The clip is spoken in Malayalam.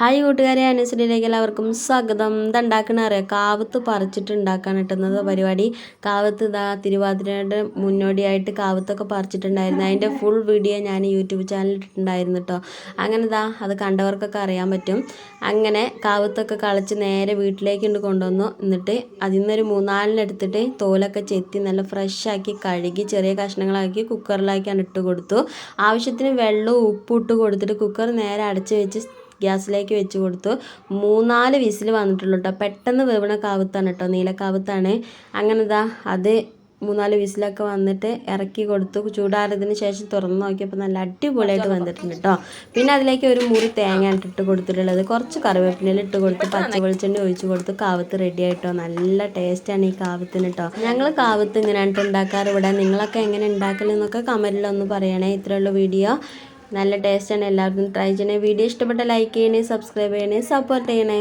ഹായ് കൂട്ടുകാരെ അനുസരിയിലേക്ക് എല്ലാവർക്കും സ്വാഗതം. ഇത് ഉണ്ടാക്കണ അറിയാം? കാവത്ത് പറിച്ചിട്ട് ഉണ്ടാക്കാൻ കിട്ടുന്നത് പരിപാടി. കാവത്ത് ഇതാ തിരുവാതിരയുടെ മുന്നോടിയായിട്ട് കാവത്തൊക്കെ പറിച്ചിട്ടുണ്ടായിരുന്നു. അതിന്റെ ഫുൾ വീഡിയോ ഞാൻ യൂട്യൂബ് ചാനലിൽ ഇട്ടിട്ടുണ്ടായിരുന്നു കേട്ടോ അങ്ങനെ ഇതാ അത് കണ്ടവർക്കൊക്കെ അറിയാൻ പറ്റും. അങ്ങനെ കാവത്തൊക്കെ കളിച്ച് നേരെ വീട്ടിലേക്ക് ഉണ്ട് കൊണ്ടുവന്നു. എന്നിട്ട് അതിൽ നിന്നൊരു മൂന്നാലിനെടുത്തിട്ട് തോലൊക്കെ ചെത്തി നല്ല ഫ്രഷാക്കി കഴുകി ചെറിയ കഷ്ണങ്ങളാക്കി കുക്കറിലാക്കിയാണ് ഇട്ട് കൊടുത്തു. ആവശ്യത്തിന് വെള്ളവും ഉപ്പും ഇട്ട് കൊടുത്തിട്ട് കുക്കർ നേരെ അടച്ച് വെച്ച് ഗ്യാസിലേക്ക് വെച്ച് കൊടുത്തു. മൂന്നാൽ വിസിൽ വന്നിട്ടുള്ളൂ കേട്ടോ പെട്ടെന്ന് വേവണ കാവത്താണ് കേട്ടോ നീലക്കാവത്താണ് അങ്ങനെ ഇതാ അത് മൂന്നാൽ വിസിലൊക്കെ വന്നിട്ട് ഇറക്കി കൊടുത്തു. ചൂടാറിയതിന് ശേഷം തുറന്ന് നോക്കിയപ്പോൾ നല്ല അടിപൊളിയായിട്ട് വന്നിട്ടുണ്ട് കേട്ടോ പിന്നെ അതിലേക്ക് ഒരു മുറി തേങ്ങ ഇട്ടിട്ട് കൊടുത്തിട്ടുള്ളത്. കുറച്ച് കറിവേപ്പില ഇട്ട് കൊടുത്ത് പച്ച വെളിച്ചെണ്ണ ഒഴിച്ച് കൊടുത്ത് കാവത്ത് റെഡി ആയിട്ടോ നല്ല ടേസ്റ്റാണ് ഈ കാവത്തിന് കേട്ടോ ഞങ്ങൾ കാവത്ത് ഇങ്ങനെയാണ് ഉണ്ടാക്കാറ്? ഇവിടെ നിങ്ങളൊക്കെ എങ്ങനെ ഉണ്ടാക്കലെന്നൊക്കെ കമന്റിലൊന്ന് പറയണേ. ഇത്രയുള്ള വീഡിയോ നല്ല ടേസ്റ്റാണ് എല്ലാവർക്കും ട്രൈ ചെയ്യണേ. വീഡിയോ ഇഷ്ടപ്പെട്ട ലൈക്ക് ചെയ്യണേ സബ്സ്ക്രൈബ് ചെയ്യണേ സപ്പോർട്ട് ചെയ്യണേ.